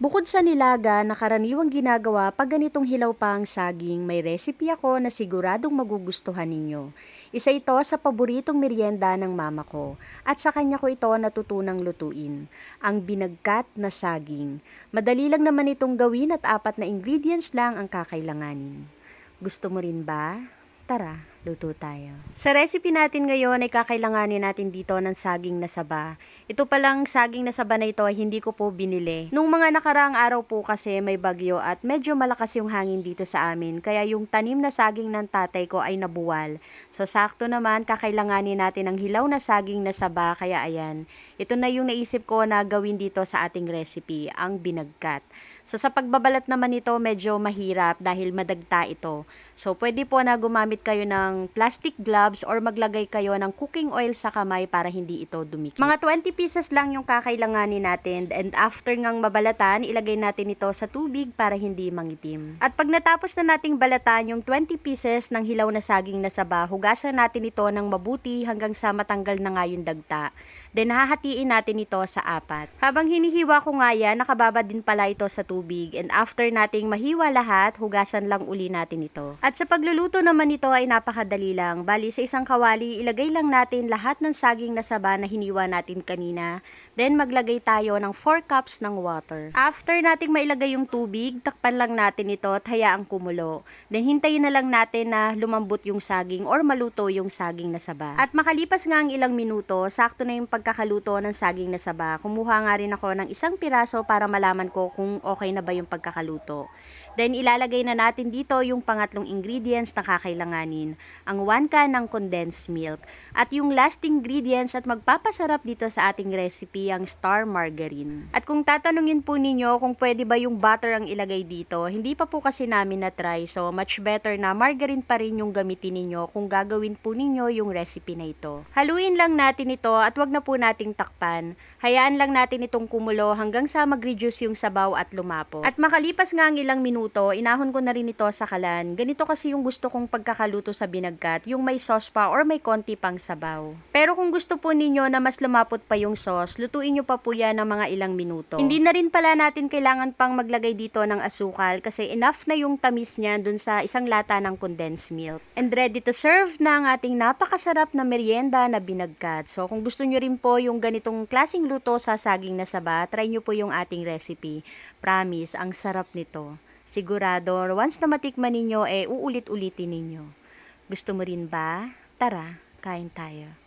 Bukod sa nilaga na karaniwang ginagawa pag ganitong hilaw pa ang saging, may recipe ako na siguradong magugustuhan ninyo. Isa ito sa paboritong merienda ng mama ko at sa kanya ko ito natutunang lutuin, ang binagkat na saging. Madali lang naman itong gawin at apat na ingredients lang ang kakailanganin. Gusto mo rin ba? Tara, luto tayo. Sa recipe natin ngayon ay kakailanganin natin dito ng saging na saba. Ito palang saging na saba na ito ay hindi ko po binili. Nung mga nakaraang araw po kasi may bagyo at medyo malakas yung hangin dito sa amin. Kaya yung tanim na saging ng tatay ko ay nabuwal. So sakto naman kakailanganin natin ng hilaw na saging na saba. Kaya ayan, ito na yung naisip ko na gawin dito sa ating recipe, ang binagkat. So sa pagbabalat naman ito medyo mahirap dahil madagta ito. So pwede po na gumamit kayo ng plastic gloves or maglagay kayo ng cooking oil sa kamay para hindi ito dumikit. Mga 20 pieces lang yung kakailanganin natin and after ngang mabalatan, ilagay natin ito sa tubig para hindi mangitim. At pag natapos na nating balatan yung 20 pieces ng hilaw na saging na saba, hugasan natin ito ng mabuti hanggang sa matanggal na nga yung dagta. Then hahatiin natin ito sa apat. Habang hinihiwa ko nga yan, nakababa din pala ito sa tubig and after nating mahiwa lahat, hugasan lang uli natin ito. At sa pagluluto naman nito ay napakadali lang. Bali sa isang kawali, ilagay lang natin lahat ng saging na saba na hiniwa natin kanina. Then maglagay tayo ng 4 cups ng water. After nating mailagay yung tubig, takpan lang natin ito at hayaang kumulo. Then hintayin na lang natin na lumambot yung saging or maluto yung saging na saba. At makalipas nga ang ilang minuto, sakto na yung pagkakaluto ng saging na saba. Kumuha nga rin ako ng isang piraso para malaman ko kung okay na ba yung pagkakaluto. Then ilalagay na natin dito yung pangatlong ingredients na kakailanganin, ang 1 can ng condensed milk. At yung last ingredients at magpapasarap dito sa ating recipe ang star margarine. At kung tatanungin po ninyo kung pwede ba yung butter ang ilagay dito, hindi pa po kasi namin na try so much better na margarine pa rin yung gamitin ninyo kung gagawin po ninyo yung recipe na ito. Haluin lang natin ito at wag na po nating takpan. Hayaan lang natin itong kumulo hanggang sa mag-reduce yung sabaw at lumapo. At makalipas nga ang ilang minuto, inahon ko na rin ito sa kalan. Ganito kasi yung gusto kong pagkakaluto sa binagkat, yung may sauce pa or may konti pang sabaw. Pero kung gusto po ninyo na mas lumapot pa yung sauce, lutuin nyo pa po yan ng mga ilang minuto. Hindi na rin pala natin kailangan pang maglagay dito ng asukal kasi enough na yung tamis niya dun sa isang lata ng condensed milk. And ready to serve na ang ating napakasarap na merienda na binagkat. So kung gusto nyo rin po yung ganitong klasing luto sa saging na saba, try nyo po yung ating recipe. Promise, ang sarap nito. Sigurado, once na matikman ninyo, eh, uulit-ulitin ninyo. Gusto mo rin ba? Tara, kain tayo.